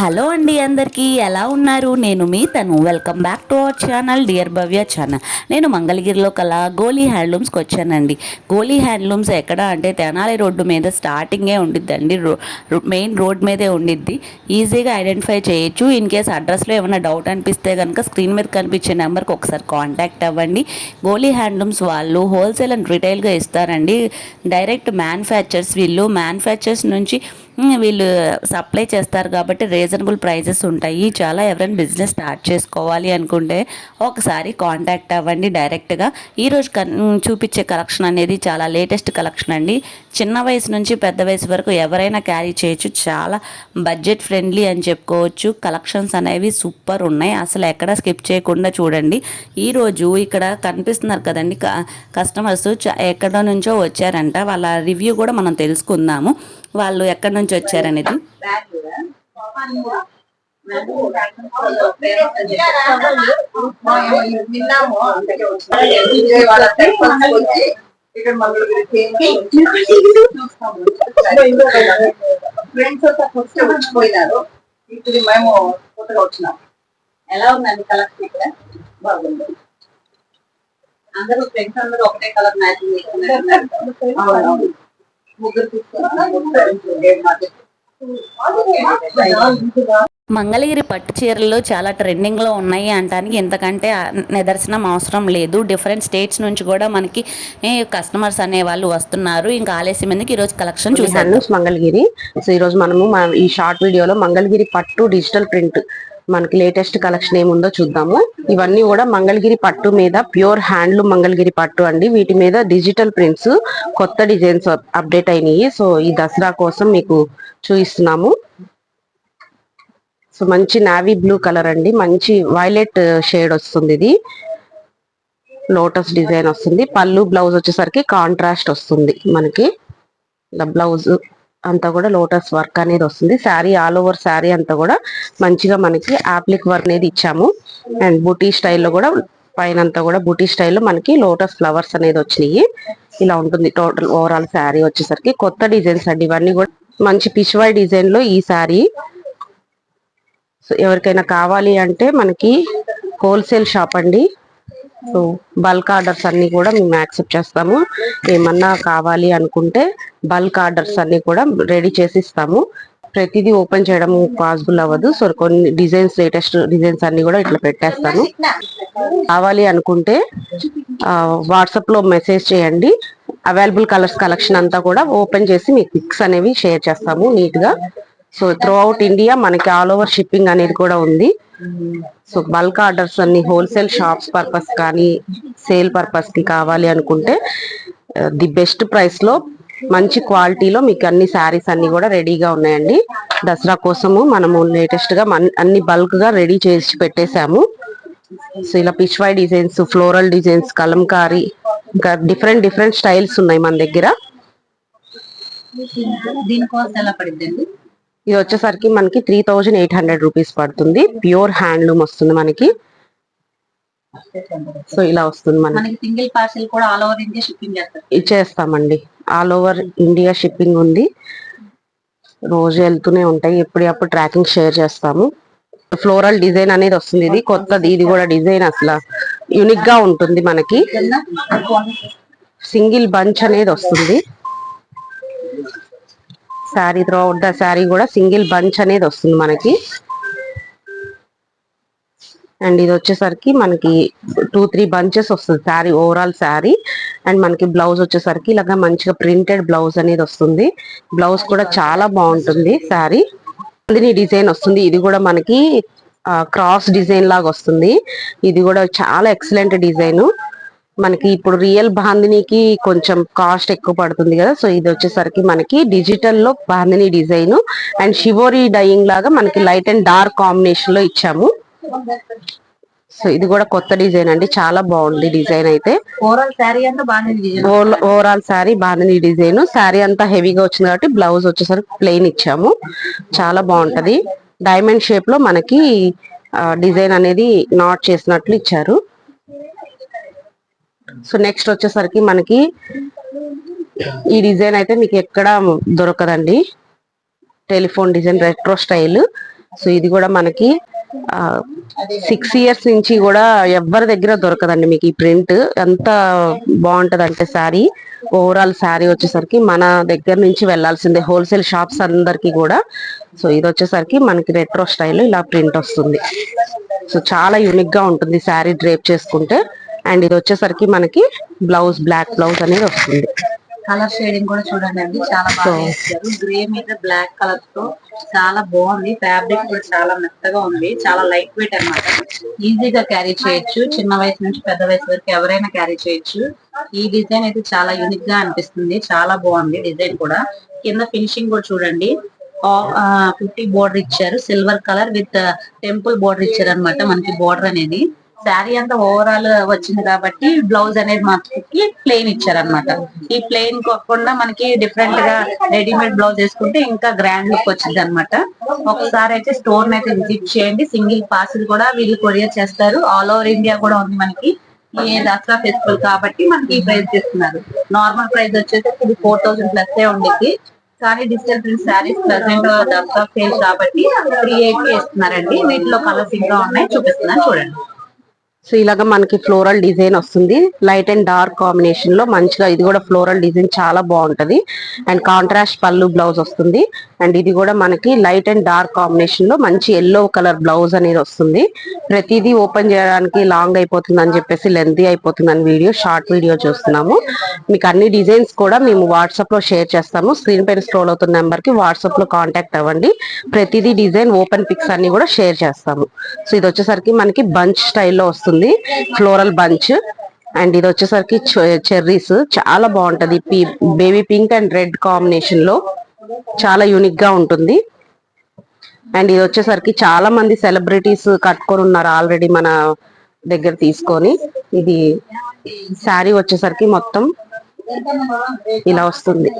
Hello అండి అందరికీ ఎలా ఉన్నారు? నేను మీ తను. Welcome back to our channel dear Bhavya channel నేను మంగళగిరిలో కల గోలీ హ్యాండ్లూమ్స్కి వచ్చానండి. గోలీ హ్యాండ్లూమ్స్ ఎక్కడ అంటే తెనాలి రోడ్డు మీద స్టార్టింగే ఉండిద్దండి. రో మెయిన్ రోడ్ మీదే ఉండిద్ది. ఈజీగా ఐడెంటిఫై చేయొచ్చు. ఇన్ కేస్ అడ్రస్లో ఏమైనా డౌట్ అనిపిస్తే కనుక స్క్రీన్ మీద కనిపించే నెంబర్కి ఒకసారి కాంటాక్ట్ అవ్వండి. గోలీ హ్యాండ్లూమ్స్ వాళ్ళు హోల్సేల్ అండ్ రిటైల్గా ఇస్తారండి. డైరెక్ట్ మ్యానుఫ్యాక్చర్స్ వీళ్ళు. మ్యానుఫ్యాక్చర్స్ నుంచి వీళ్ళు సప్లై చేస్తారు కాబట్టి రీజనబుల్ ప్రైజెస్ ఉంటాయి. చాలా ఎవరైనా బిజినెస్ స్టార్ట్ చేసుకోవాలి అనుకుంటే ఒకసారి కాంటాక్ట్ అవ్వండి డైరెక్ట్గా. ఈరోజు కన్ చూపించే కలెక్షన్ అనేది చాలా లేటెస్ట్ కలెక్షన్ అండి. చిన్న వయసు నుంచి పెద్ద వయసు వరకు ఎవరైనా క్యారీ చేయొచ్చు. చాలా బడ్జెట్ ఫ్రెండ్లీ అని చెప్పుకోవచ్చు. కలెక్షన్స్ అనేవి సూపర్ ఉన్నాయి. అసలు ఎక్కడ స్కిప్ చేయకుండా చూడండి. ఈరోజు ఇక్కడ కనిపిస్తున్నారు కదండి కస్టమర్స్. చ- ఎక్కడ నుంచో వచ్చారంట. వాళ్ళ రివ్యూ కూడా మనం తెలుసుకుందాము. వాళ్ళు ఎక్కడి నుంచి వచ్చారనేది? విన్నాము వచ్చి ఇక్కడ ఫ్రెండ్స్ అంతా ఫస్ట్ వచ్చిపోయినారు. ఇప్పుడు మేము కొత్తగా వచ్చినాం. ఎలా ఉందండి కలెక్షన్ ఇక్కడ బాగుంది. అందరూ ఫ్రెండ్స్ అందరూ ఒకటే కలర్ మ్యాచింగ్ చేసుకున్నారు ముగ్గురు తీసుకున్నారు మంగళగిరి పట్టు చీరలు చాలా ట్రెండింగ్లో ఉన్నాయి అంటానికి ఇంతకంటే నిదర్శనం అవసరం లేదు. డిఫరెంట్ స్టేట్స్ నుంచి కూడా మనకి కస్టమర్స్ అనే వాళ్ళు వస్తున్నారు. ఇంకా ఆలస్యం ఎందుకు? ఈరోజు కలెక్షన్ చూసాను మంగళగిరి. సో ఈ రోజు మనము మన ఈ షార్ట్ వీడియోలో మంగళగిరి పట్టు డిజిటల్ ప్రింట్ మనకి లేటెస్ట్ కలెక్షన్ ఏముందో చూద్దాము. ఇవన్నీ కూడా మంగళగిరి పట్టు మీద ప్యూర్ హ్యాండ్లూమ్ మంగళగిరి పట్టు అండి. వీటి మీద డిజిటల్ ప్రింట్స్ కొత్త డిజైన్స్ అప్డేట్ అయినాయి. సో ఈ దసరా కోసం మీకు చూపిస్తున్నాము. సో మంచి నావీ బ్లూ కలర్ అండి. మంచి వైలెట్ షేడ్ uh, వస్తుంది ఇది. లోటస్ డిజైన్ వస్తుంది. పళ్ళు బ్లౌజ్ వచ్చేసరికి కాంట్రాస్ట్ వస్తుంది మనకి. ఇలా బ్లౌజ్ అంతా కూడా లోటస్ వర్క్ అనేది వస్తుంది. శారీ ఆల్ ఓవర్ శారీ అంతా కూడా మంచిగా మనకి ఆప్లిక్ వర్క్ అనేది ఇచ్చాము. అండ్ బూటీ స్టైల్లో కూడా పైన అంతా కూడా బూటీ స్టైల్లో మనకి లోటస్ ఫ్లవర్స్ అనేది వచ్చినాయి. ఇలా ఉంటుంది టోటల్ ఓవరాల్ శారీ వచ్చేసరికి. కొత్త డిజైన్స్ అండి. ఇవన్నీ కూడా మంచి పిచ్వాయ్ డిజైన్లో ఈ శారీ సో ఎవరికైనా కావాలి అంటే మనకి హోల్సేల్ షాప్ అండి. సో బల్క్ ఆర్డర్స్ అన్నీ కూడా మేము యాక్సెప్ట్ చేస్తాము. ఏమన్నా కావాలి అనుకుంటే బల్క్ ఆర్డర్స్ అన్నీ కూడా రెడీ చేసి ఇస్తాము. ప్రతిదీ ఓపెన్ చేయడం పాసిబుల్ అవ్వదు. సో కొన్ని డిజైన్స్ లేటెస్ట్ డిజైన్స్ అన్ని కూడా ఇట్లా పెట్టేస్తాను. కావాలి అనుకుంటే వాట్సాప్లో మెసేజ్ చేయండి. అవైలబుల్ కలర్స్ కలెక్షన్ అంతా కూడా ఓపెన్ చేసి మీకు పిక్స్ అనేవి షేర్ చేస్తాము నీట్గా సో త్రూ అవుట్ ఇండియా మనకి ఆల్ ఓవర్ షిప్పింగ్ అనేది కూడా ఉంది. సో బల్క్ ఆర్డర్స్ అన్ని హోల్సేల్ షాప్స్ పర్పస్ కానీ సేల్ పర్పస్కి కావాలి అనుకుంటే ది బెస్ట్ ప్రైస్లో మంచి క్వాలిటీలో మీకు అన్ని శారీస్ అన్ని కూడా రెడీగా ఉన్నాయండి. దసరా కోసము మనము లేటెస్ట్గా అన్ని బల్క్గా రెడీ చేసి పెట్టేశాము. సో ఇలా Pichwai designs floral designs Kalamkari ఇంకా డిఫరెంట్ డిఫరెంట్ స్టైల్స్ ఉన్నాయి మన దగ్గర. దీనికోసం ఎలా పడిందండి ఇది వచ్చేసరికి మనకి three thousand eight hundred rupees పడుతుంది. ప్యూర్ హ్యాండ్లూమ్ వస్తుంది మనకి. సో ఇలా వస్తుంది మనకి. సింగిల్ పార్సల్ కూడా ఆల్ ఓవర్ ఇండియా షిప్పింగ్ చేస్తారు. ఇచ్చేస్తామండి ఆల్ ఓవర్ ఇండియా షిప్పింగ్ ఉంది. రోజు వెళ్తూనే ఉంటాయి. ఎప్పటికప్పుడు ట్రాకింగ్ షేర్ చేస్తాము. ఫ్లోరల్ డిజైన్ అనేది వస్తుంది ఇది. కొత్తది. ఇది కూడా డిజైన్ అసలు యునిక్గా ఉంటుంది మనకి. సింగిల్ బంచ్ అనేది వస్తుంది. శారీ త్రో ద శారీ కూడా సింగిల్ బంచ్ అనేది వస్తుంది మనకి. అండ్ ఇది వచ్చేసరికి మనకి టూ త్రీ బంచెస్ వస్తుంది శారీ ఓవరాల్ శారీ. అండ్ మనకి బ్లౌజ్ వచ్చేసరికి ఇలాగా మంచిగా ప్రింటెడ్ బ్లౌజ్ అనేది వస్తుంది. బ్లౌజ్ కూడా చాలా బాగుంటుంది శారీ. అందుని డిజైన్ వస్తుంది. ఇది కూడా మనకి క్రాస్ డిజైన్ లాగా వస్తుంది. ఇది కూడా చాలా ఎక్సలెంట్ డిజైన్. మనకి ఇప్పుడు రియల్ బాందినికి కొంచెం కాస్ట్ ఎక్కువ పడుతుంది కదా. సో ఇది వచ్చేసరికి మనకి డిజిటల్లో bandhani design. And shibori dyeing లాగా మనకి లైట్ అండ్ డార్క్ కాంబినేషన్లో ఇచ్చాము. సో ఇది కూడా కొత్త డిజైన్ అండి. చాలా బాగుంది డిజైన్ అయితే. ఓవరాల్ శారీ బాగుంది డిజైన్. శారీ అంతా హెవీగా వచ్చింది కాబట్టి బ్లౌజ్ వచ్చేసరికి ప్లెయిన్ ఇచ్చాము. చాలా బాగుంటది. డైమండ్ షేప్లో మనకి డిజైన్ అనేది నాట్ చేసినట్లు ఇచ్చారు. సో నెక్స్ట్ వచ్చేసరికి మనకి ఈ డిజైన్ అయితే మీకు ఎక్కడ దొరకదండి. Telephone design retro style. So ఇది కూడా మనకి సిక్స్ ఇయర్స్ నుంచి కూడా ఎవరి దగ్గర దొరకదండి మీకు ఈ ప్రింట్. ఎంత బాగుంటది అంటే శారీ ఓవరాల్ శారీ వచ్చేసరికి మన దగ్గర నుంచి వెళ్ళాల్సిందే. హోల్సేల్ షాప్స్ అందరికి కూడా. సో ఇది వచ్చేసరికి మనకి రెట్రో స్టైల్ ఇలా ప్రింట్ వస్తుంది. సో చాలా యూనిక్గా ఉంటుంది శారీ డ్రేప్ చేసుకుంటే. అండ్ ఇది వచ్చేసరికి మనకి బ్లౌజ్ బ్లాక్ బ్లౌజ్ అనేది వస్తుంది. కలర్ షేడింగ్ కూడా చూడండి అండి చాలా బాగా ఇచ్చారు గ్రే మీద బ్లాక్ కలర్తో చాలా బాగుంది. ఫ్యాబ్రిక్ కూడా చాలా మెత్తగా ఉంది. చాలా లైట్ వెయిట్ అన్నమాట. ఈజీగా క్యారీ చేయొచ్చు. చిన్న వయసు నుంచి పెద్ద వయసు వరకు ఎవరైనా క్యారీ చేయొచ్చు. ఈ డిజైన్ అయితే చాలా యూనిక్గా అనిపిస్తుంది. చాలా బాగుంది డిజైన్ కూడా. కింద ఫినిషింగ్ కూడా చూడండి. ఫిఫ్టీ బోర్డర్ ఇచ్చారు. Silver colour with temple border ఇచ్చారు అనమాట మనకి బోర్డర్ అనేది. శారీ అంతా ఓవరాల్ వచ్చింది కాబట్టి బ్లౌజ్ అనేది మాత్రం ప్లెయిన్ ఇచ్చారనమాట ఈ ప్లెయిన్ కాకుండా మనకి డిఫరెంట్గా రెడీమేడ్ బ్లౌజ్ వేసుకుంటే ఇంకా గ్రాండ్ లుక్ వచ్చింది అనమాట ఒకసారి అయితే స్టోర్ అయితే విజిట్ చేయండి. సింగిల్ పార్సిల్ కూడా వీళ్ళు కొరియర్ చేస్తారు. ఆల్ ఓవర్ ఇండియా కూడా ఉంది మనకి. ఈ దసరా ఫెస్టివల్ కాబట్టి మనకి ఈ ప్రైస్ ఇస్తున్నారు. నార్మల్ ప్రైస్ వచ్చేసి ఇది ఫోర్ థౌసండ్ ప్లస్ ఉండేది కానీ digital print saris present Dasara sale కాబట్టి త్రీ ఎయిటీ ఇస్తున్నారండి. వీటిలో కలర్స్ ఇంకా ఉన్నాయి. చూపిస్తున్నాను. చూడండి. సో ఇలాగ మనకి ఫ్లోరల్ డిజైన్ వస్తుంది. లైట్ అండ్ డార్క్ కాంబినేషన్లో మంచిగా ఇది కూడా ఫ్లోరల్ డిజైన్ చాలా బాగుంటది. అండ్ కాంట్రాస్ట్ పళ్ళు బ్లౌజ్ వస్తుంది. అండ్ ఇది కూడా మనకి లైట్ అండ్ డార్క్ కాంబినేషన్లో మంచి ఎల్లో కలర్ బ్లౌజ్ అనేది వస్తుంది. ప్రతిదీ ఓపెన్ చేయడానికి లాంగ్ అయిపోతుంది అని చెప్పేసి లెంతీ అయిపోతుంది అని వీడియో షార్ట్ వీడియో చూస్తున్నాము. మీకు అన్ని డిజైన్స్ కూడా మేము వాట్సాప్లో షేర్ చేస్తాము. స్క్రీన్ పైన స్క్రోల్ అవుతున్న నెంబర్కి వాట్సాప్లో కాంటాక్ట్ అవ్వండి. ప్రతిదీ డిజైన్ ఓపెన్ పిక్స్ అన్ని కూడా షేర్ చేస్తాము. సో ఇది వచ్చేసరికి మనకి బంచ్ స్టైల్లో వస్తుంది. ఫ్లోరల్ బంచ్ అండ్ ఇది వచ్చేసరికి చెర్రీస్ చాలా బాగుంటది. బేబీ పింక్ అండ్ రెడ్ కాంబినేషన్లో. చాలా యూనిక్గా ఉంటుంది. అండ్ ఇది వచ్చేసరికి చాలా మంది సెలబ్రిటీస్ కట్టుకొని ఉన్నారు ఆల్రెడీ మన దగ్గర తీసుకొని. ఇది శారీ వచ్చేసరికి మొత్తం ఇలా వస్తుంది.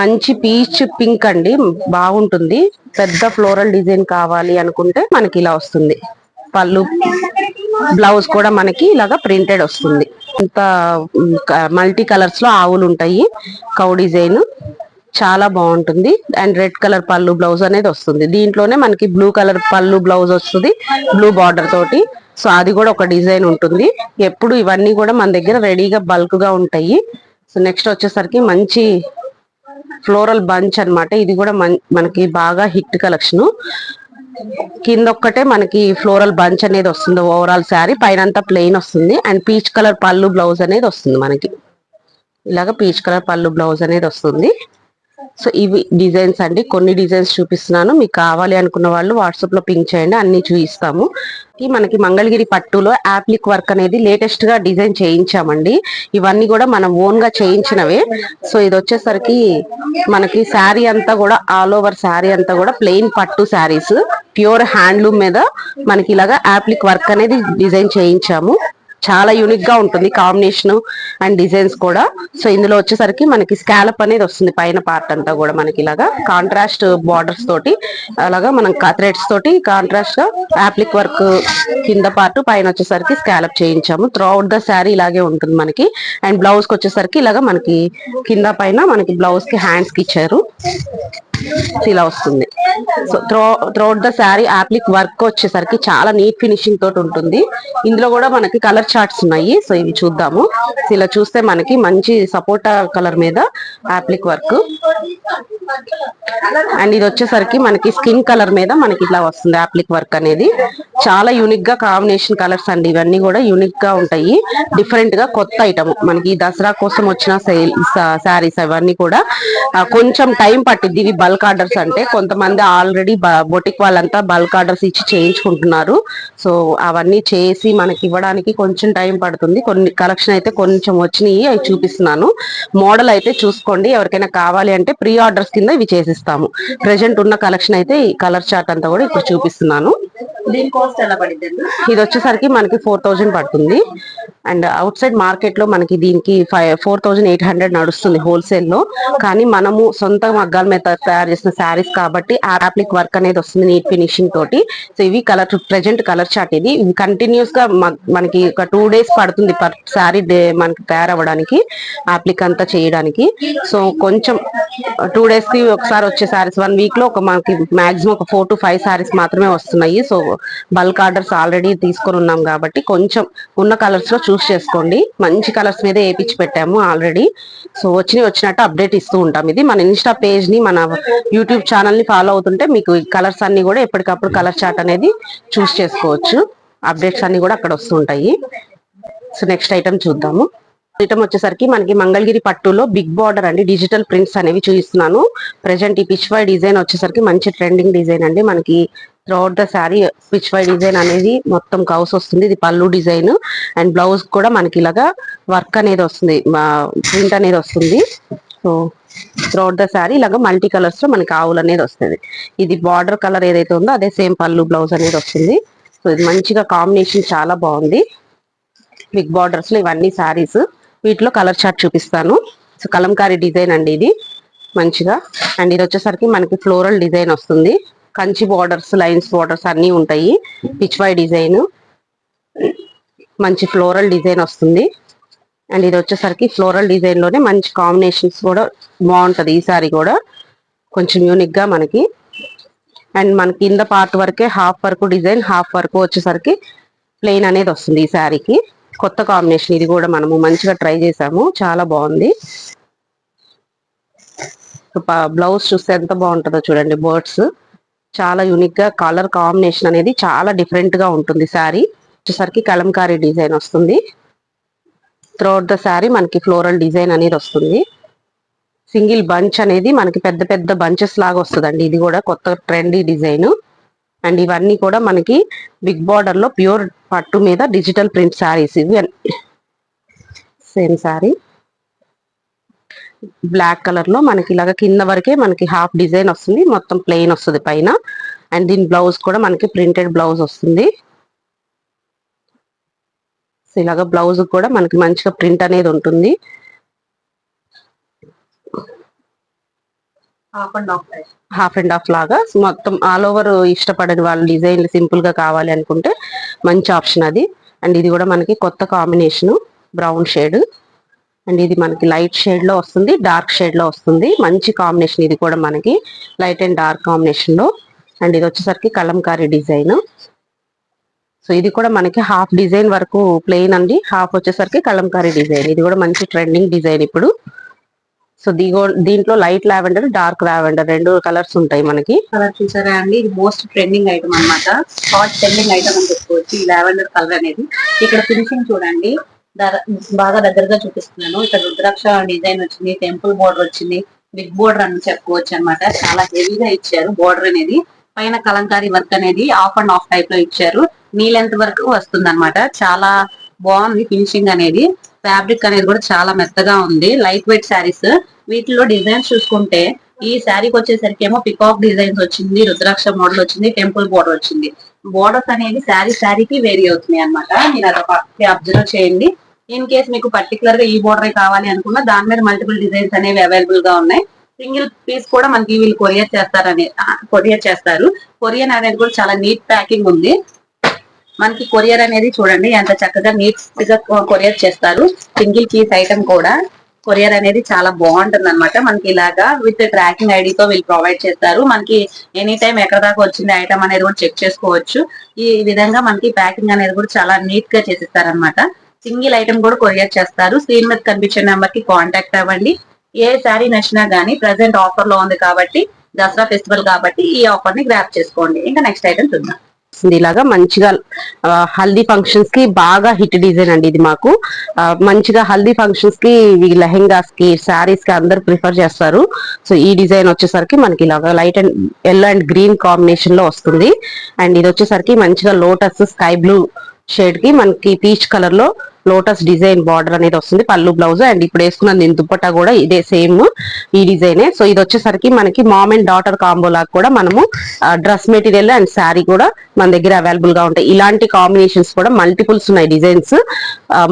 మంచి పీచ్ పింక్ అండి. బాగుంటుంది. పెద్ద ఫ్లోరల్ డిజైన్ కావాలి అనుకుంటే మనకి ఇలా వస్తుంది. పళ్ళు బ్లౌజ్ కూడా మనకి ఇలాగా ప్రింటెడ్ వస్తుంది. ఇంత మల్టీ కలర్స్లో ఆవులు ఉంటాయి. కౌ డిజైన్ చాలా బాగుంటుంది. అండ్ రెడ్ కలర్ పళ్ళు బ్లౌజ్ అనేది వస్తుంది. దీంట్లోనే మనకి బ్లూ కలర్ పళ్ళు బ్లౌజ్ వస్తుంది. బ్లూ బార్డర్ తోటి. సో అది కూడా ఒక డిజైన్ ఉంటుంది. ఎప్పుడు ఇవన్నీ కూడా మన దగ్గర రెడీగా బల్క్గా ఉంటాయి. సో నెక్స్ట్ వచ్చేసరికి మంచి ఫ్లోరల్ బంచ్ అన్నమాట. ఇది కూడా మనకి బాగా హిట్ కలెక్షన్. కింద ఒక్కటే మనకి ఫ్లోరల్ బంచ్ అనేది వస్తుంది ఓవరాల్ శారీ. పైన అంతా ప్లెయిన్ వస్తుంది. అండ్ పీచ్ కలర్ పళ్ళు బ్లౌజ్ అనేది వస్తుంది మనకి. ఇలాగ పీచ్ కలర్ పళ్ళు బ్లౌజ్ అనేది వస్తుంది. సో ఇవి డిజైన్స్ అండి. కొన్ని డిజైన్స్ చూపిస్తున్నాను. మీకు కావాలి అనుకున్న వాళ్ళు వాట్సాప్లో పింక్ చేయండి. అన్ని చూపిస్తాము. మనకి మంగళగిరి పట్టులో యాప్లిక్ వర్క్ అనేది లేటెస్ట్గా డిజైన్ చేయించామండి. ఇవన్నీ కూడా మనం ఓన్గా చేయించినవే. సో ఇది వచ్చేసరికి మనకి శారీ అంతా కూడా ఆల్ ఓవర్ శారీ అంతా కూడా ప్లెయిన్ పట్టు శారీస్. ప్యూర్ హ్యాండ్లూమ్ మీద మనకి ఇలాగా యాప్లిక్ వర్క్ అనేది డిజైన్ చేయించాము. చాలా యూనిక్గా ఉంటుంది కాంబినేషన్ అండ్ డిజైన్స్ కూడా. సో ఇందులో వచ్చేసరికి మనకి స్కాలప్ అనేది వస్తుంది పైన పార్ట్ అంతా కూడా మనకి ఇలాగా. కాంట్రాస్ట్ బార్డర్స్ తోటి అలాగా మనం థ్రెడ్స్ తోటి కాంట్రాస్ట్గా యాప్లిక్ వర్క్ కింద పార్ట్ పైన వచ్చేసరికి స్కాలప్ చేయించాము. త్రూఅవుట్ ద శారీ ఇలాగే ఉంటుంది మనకి. అండ్ బ్లౌజ్కి వచ్చేసరికి ఇలాగా మనకి కింద పైన మనకి బ్లౌజ్కి హ్యాండ్స్కి ఇచ్చారు. ఇలా వస్తుంది. So through throughout the sari applique work వచ్చేసరికి చాలా నీట్ ఫినిషింగ్ తోటి ఉంటుంది. ఇందులో కూడా మనకి కలర్ చార్ట్స్ ఉన్నాయి. సో ఇవి చూద్దాము. ఇలా చూస్తే మనకి మంచి సపోటా కలర్ మీద యాప్లిక్ వర్క్ అండ్ ఇది వచ్చేసరికి మనకి స్కిన్ కలర్ మీద మనకి ఇట్లా వస్తుంది యాప్లిక్ వర్క్ అనేది. చాలా యూనిక్గా కాంబినేషన్ కలర్స్ అండి. ఇవన్నీ కూడా యూనిక్గా ఉంటాయి. డిఫరెంట్గా కొత్త ఐటమ్ మనకి దసరా కోసం వచ్చిన సేల్ శారీస్ అవన్నీ కూడా కొంచెం టైం పట్టింది ఇవి బల్క్ ఆర్డర్స్ అంటే కొంతమంది ఆల్రెడీ బొటిక్ వాళ్ళంతా బల్క్ ఆర్డర్స్ ఇచ్చి చేయించుకుంటున్నారు. సో అవన్నీ చేసి మనకి ఇవ్వడానికి కొంచెం టైం పడుతుంది. కొన్ని కలెక్షన్ అయితే కొంచెం వచ్చినాయి అవి చూపిస్తున్నాను. మోడల్ అయితే చూసుకోండి. ఎవరికైనా కావాలి అంటే ప్రీ ఆర్డర్స్ కింద ఇవి చేసిస్తాము. ప్రెసెంట్ ఉన్న కలెక్షన్ అయితే ఈ కలర్ చార్ట్ అంతా కూడా ఇప్పుడు చూపిస్తున్నాను. ఇది వచ్చేసరికి మనకి ఫోర్ థౌజండ్ పడుతుంది. అండ్ అవుట్ సైడ్ మార్కెట్లో మనకి దీనికి five four thousand eight hundred నడుస్తుంది హోల్సేల్లో కానీ మనము సొంత మగ్గాల మీద తయారు చేసిన శారీస్ కాబట్టి ఆప్లిక్ వర్క్ అనేది వస్తుంది నీట్ ఫినిషింగ్ తోటి. సో ఇవి కలర్ ప్రెజెంట్ కలర్ చార్ట్ ఇది. ఇవి కంటిన్యూస్గా మనకి ఒక టూ డేస్ పడుతుంది పర్ శారీ మనకి తయారవ్వడానికి ఆప్లిక్ అంతా చేయడానికి. సో కొంచెం టూ డేస్కి ఒకసారి వచ్చే శారీస్ వన్ వీక్లో ఒక మనకి మాక్సిమం ఒక ఫోర్ టు ఫైవ్ శారీస్ మాత్రమే వస్తున్నాయి. సో బల్క్ ఆర్డర్స్ ఆల్రెడీ తీసుకొని ఉన్నాం కాబట్టి కొంచెం ఉన్న కలర్స్లో చూస్ చేసుకోండి. మంచి కలర్స్ మీదే వేపించి పెట్టాము ఆల్రెడీ సో వచ్చినవి వచ్చినట్టు అప్డేట్ ఇస్తూ ఉంటాం. ఇది మన ఇన్స్టా పేజ్ని మన యూట్యూబ్ ఛానల్ని ఫాలో అవుతుంటే మీకు కలర్స్ అన్ని కూడా ఎప్పటికప్పుడు కలర్ చార్ట్ అనేది చూస్ చేసుకోవచ్చు. అప్డేట్స్ అన్ని కూడా అక్కడ వస్తుంటాయి. సో నెక్స్ట్ ఐటమ్ చూద్దాము. ఐటమ్ వచ్చేసరికి మనకి మంగళగిరి పట్టులో బిగ్ బార్డర్ అండి. డిజిటల్ ప్రింట్స్ అనేవి చూపిస్తున్నాను. ప్రెసెంట్ ఈ పిచ్ వై డిజైన్ వచ్చేసరికి మంచి ట్రెండింగ్ డిజైన్ అండి. మనకి throughout the sari Pichwai design అనేది మొత్తం కౌస్ వస్తుంది. ఇది పళ్ళు డిజైన్ అండ్ బ్లౌజ్ కూడా మనకి ఇలాగా వర్క్ అనేది వస్తుంది. ప్రింట్ అనేది వస్తుంది. సో త్రోట్ ద శారీ ఇలాగ మల్టీ కలర్స్లో మనకి ఆవులు అనేది వస్తుంది. ఇది బార్డర్ కలర్ ఏదైతే ఉందో అదే సేమ్ పళ్ళు బ్లౌజ్ అనేది వస్తుంది. సో ఇది మంచిగా కాంబినేషన్ చాలా బాగుంది. బిగ్ బార్డర్స్లో ఇవన్నీ శారీస్ వీటిలో కలర్ చార్ట్ చూపిస్తాను. సో కలంకారీ డిజైన్ అండి ఇది. మంచిగా. అండ్ ఇది వచ్చేసరికి మనకి ఫ్లోరల్ డిజైన్ వస్తుంది. కంచి బార్డర్స్ లైన్స్ బార్డర్స్ అన్ని ఉంటాయి. పిచ్వాయ్ డిజైన్ మంచి ఫ్లోరల్ డిజైన్ వస్తుంది. అండ్ ఇది వచ్చేసరికి ఫ్లోరల్ డిజైన్లోనే మంచి కాంబినేషన్స్ కూడా బాగుంటది ఈ సారీ కూడా. కొంచెం యూనిక్గా మనకి. అండ్ మనకి కింద పార్ట్ వరకే హాఫ్ వరకు డిజైన్ హాఫ్ వరకు వచ్చేసరికి ప్లెయిన్ అనేది వస్తుంది ఈ శారీకి కొత్త కాంబినేషన్ ఇది కూడా మనము మంచిగా ట్రై చేసాము. చాలా బాగుంది. బ్లౌజ్ చూస్తే ఎంత బాగుంటుందో చూడండి బర్డ్స్ చాలా యూనిక్గా కలర్ కాంబినేషన్ అనేది చాలా డిఫరెంట్గా ఉంటుంది శారీ వచ్చేసరికి కలంకారీ డిజైన్ వస్తుంది. త్రూఅవుట్ ద శారీ మనకి ఫ్లోరల్ డిజైన్ అనేది వస్తుంది. సింగిల్ బంచ్ అనేది మనకి పెద్ద పెద్ద బంచెస్ లాగా వస్తుందండి. ఇది కూడా కొత్త ట్రెండీ డిజైన్ అండ్ ఇవన్నీ కూడా మనకి బిగ్ బార్డర్లో ప్యూర్ పట్టు మీద డిజిటల్ ప్రింట్ శారీస్ ఇవి సేమ్ శారీ బ్లాక్ కలర్లో మనకి ఇలాగ కింద వరకే మనకి హాఫ్ డిజైన్ వస్తుంది. మొత్తం ప్లెయిన్ వస్తుంది పైన. అండ్ దీని బ్లౌజ్ కూడా మనకి ప్రింటెడ్ బ్లౌజ్ వస్తుంది. సో ఇలాగ బ్లౌజ్ కూడా మనకి మంచిగా ప్రింట్ అనేది ఉంటుంది. Half and half price half and half లాగా. మొత్తం ఆల్ ఓవర్ ఇష్టపడని వాళ్ళు డిజైన్ సింపుల్గా కావాలి అనుకుంటే మంచి ఆప్షన్ అది. అండ్ ఇది కూడా మనకి కొత్త కాంబినేషన్ బ్రౌన్ షేడ్ అండ్ ఇది మనకి లైట్ షేడ్లో వస్తుంది డార్క్ షేడ్లో వస్తుంది. మంచి కాంబినేషన్ ఇది కూడా మనకి. లైట్ అండ్ డార్క్ కాంబినేషన్లో. అండ్ ఇది వచ్చేసరికి కలంకారీ డిజైన్. సో ఇది కూడా మనకి హాఫ్ డిజైన్ వరకు ప్లెయిన్ అండి. హాఫ్ వచ్చేసరికి కలంకారీ డిజైన్. ఇది కూడా మంచి ట్రెండింగ్ డిజైన్ ఇప్పుడు. సో దిగో దీంట్లో లైట్ లావెండర్ డార్క్ లావెండర్ రెండు కలర్స్ ఉంటాయి మనకి. కలర్ చూసారా అండి? ఇది మోస్ట్ ట్రెండింగ్ ఐటమ్ అన్నమాట. హాట్ ట్రెండింగ్ ఐటమ్ అని చెప్పుకోవచ్చు. ఈ లావెండర్ కలర్ అనేది. ఇక్కడ ఫినిషింగ్ చూడండి. బాగా దగ్గరగా చూపిస్తున్నాను. ఇక్కడ రుద్రాక్ష డిజైన్ వచ్చింది టెంపుల్ బోర్డర్ వచ్చింది. బిగ్ బోర్డర్ అని చెప్పుకోవచ్చు అన్నమాట. చాలా హెవీగా ఇచ్చారు బోర్డర్ అనేది. పైన కలంకారీ వర్క్ అనేది ఆఫ్ అండ్ ఆఫ్ టైప్లో ఇచ్చారు. నీ లెంత్ వరకు వస్తుంది చాలా బాగుంది ఫినిషింగ్ అనేది. ఫ్యాబ్రిక్ అనేది కూడా చాలా మెత్తగా ఉంది. Light weight saris. వీటిలో డిజైన్స్ చూసుకుంటే ఈ శారీకి వచ్చేసరికి ఏమో పికాక్ డిజైన్స్ వచ్చింది రుద్రాక్ష మోడల్ వచ్చింది టెంపుల్ బోర్డర్ వచ్చింది. బోర్డర్స్ అనేది శారీ శారీకి వేరీ అవుతున్నాయి అన్నమాట. మీరు అదొక అబ్జర్వ్ చేయండి. ఇన్ కేస్ మీకు పర్టికులర్గా ఈ బోర్డర్ కావాలి అనుకున్నా దాని మీద మల్టిపుల్ డిజైన్స్ అనేవి అవైలబుల్గా ఉన్నాయి. సింగిల్ పీస్ కూడా మనకి వీళ్ళు కొరియర్ చేస్తారని కొరియర్ చేస్తారు. కొరియర్ అనేది కూడా చాలా నీట్ ప్యాకింగ్ ఉంది. మనకి కొరియర్ అనేది చూడండి ఎంత చక్కగా నీట్గా కొరియర్ చేస్తారు. సింగిల్ పీస్ ఐటమ్ కూడా కొరియర్ అనేది చాలా బాగుంటుంది అనమాట మనకి ఇలాగా విత్ ట్రాకింగ్ ఐడితో వీళ్ళు ప్రొవైడ్ చేస్తారు. మనకి ఎనీ టైం ఎక్కడ దాకా వచ్చింది ఐటమ్ అనేది కూడా చెక్ చేసుకోవచ్చు. ఈ విధంగా మనకి ప్యాకింగ్ అనేది కూడా చాలా నీట్గా చేసిస్తారు అనమాట సింగిల్ ఐటమ్ కూడా కొరియర్ చేస్తారు. స్క్రీన్ మీద కనిపించే నెంబర్కి కాంటాక్ట్ అవ్వండి. ఏ శారీ నచ్చినా గానీ ప్రజెంట్ ఆఫర్లో ఉంది కాబట్టి దసరా ఫెస్టివల్ కాబట్టి ఈ ఆఫర్ని గ్రాప్ చేసుకోండి. ఇంకా నెక్స్ట్ ఐటమ్ చూద్దాం. ఇలాగా మంచిగా హల్దీ ఫంక్షన్స్కి బాగా హిట్ డిజైన్ అండి ఇది మాకు. మంచిగా హల్దీ ఫంక్షన్స్కి లెహెంగాస్కి శారీస్కి అందరు ప్రిఫర్ చేస్తారు. సో ఈ డిజైన్ వచ్చేసరికి మనకి ఇలాగా light and yellow and green కాంబినేషన్లో వస్తుంది. అండ్ ఇది వచ్చేసరికి మంచిగా లోటస్ స్కై బ్లూ షేడ్కి మనకి పీచ్ కలర్లో లోటస్ డిజైన్ బార్డర్ అనేది వస్తుంది పళ్ళు బ్లౌజ్ అండ్ ఇప్పుడు వేసుకున్న నేను దుప్పట్టా కూడా ఇదే సేమ్ ఈ డిజైనే. సో ఇది వచ్చేసరికి మనకి మామ్ అండ్ డాటర్ కాంబో లాగా కూడా మనము డ్రెస్ మెటీరియల్ అండ్ శారీ కూడా మన దగ్గర అవైలబుల్గా ఉంటాయి. ఇలాంటి కాంబినేషన్స్ కూడా మల్టిపుల్స్ ఉన్నాయి డిజైన్స్.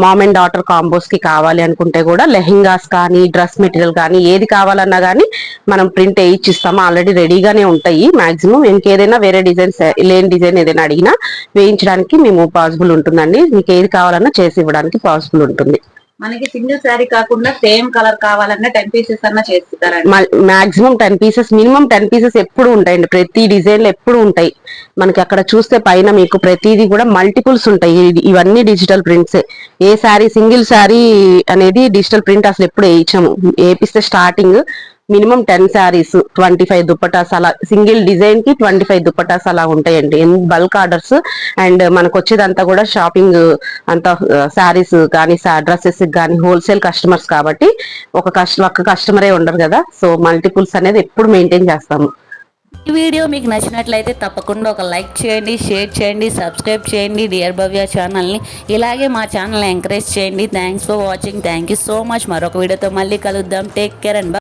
మామ్ అండ్ డాటర్ కాంబోస్కి కావాలి అనుకుంటే కూడా లెహెంగాస్ కానీ డ్రెస్ మెటీరియల్ కానీ ఏది కావాలన్నా కానీ మనం ప్రింట్ వేయించిస్తాము ఆల్రెడీ రెడీగానే ఉంటాయి మాక్సిమం. ఇంకేదైనా వేరే డిజైన్స్ లేని డిజైన్ ఏదైనా అడిగినా వేయించడానికి మేము పాసిబుల్ ఉంటుందండి. మీకు ఏది కావాలన్నా చేసి ఇవ్వడానికి పాసిబుల్ ఉంటుంది. మనకి సింగిల్ శారీ కాకుండా సేమ్ కలర్ కావాలన్నా టెన్ పీసెస్ అన్నా చేస్తారండి. Maximum ten pieces minimum ten pieces ఎప్పుడు ఉంటాయండి. ప్రతి డిజైన్లో ఎప్పుడు ఉంటాయి. మనకి అక్కడ చూస్తే పైన మీకు ప్రతిదీ కూడా మల్టిపుల్స్ ఉంటాయి. ఇవి- ఇవన్నీ డిజిటల్ ప్రింట్స్ ఏ. శారీ సింగిల్ శారీ అనేది డిజిటల్ ప్రింట్ అసలు ఎప్పుడు వేయించము. వేపిస్తే starting minimum ten saris twenty five dupattas అలా సింగిల్ డిజైన్కి ట్వంటీ ఫైవ్ దుప్పటాస్ అలా ఉంటాయండి. బల్క్ ఆర్డర్స్ అండ్ మనకు వచ్చేదంతా కూడా షాపింగ్ అంతా శారీస్ కానీ డ్రెస్సెస్ కానీ హోల్సేల్ కస్టమర్స్ కాబట్టి ఒక కస్ట ఒక్క కస్టమరే ఉండరు కదా. సో మల్టిపుల్స్ అనేది ఎప్పుడు మెయింటైన్ చేస్తాము. ఈ వీడియో మీకు నచ్చినట్లయితే తప్పకుండా ఒక లైక్ చేయండి షేర్ చేయండి సబ్స్క్రైబ్ చేయండి డియర్ భవ్య ఛానల్ని. ఇలాగే మా ఛానల్ ఎంకరేజ్ చేయండి. Thanks for watching thank you so much మరొక వీడియోతో మళ్ళీ కలుద్దాం. Take care and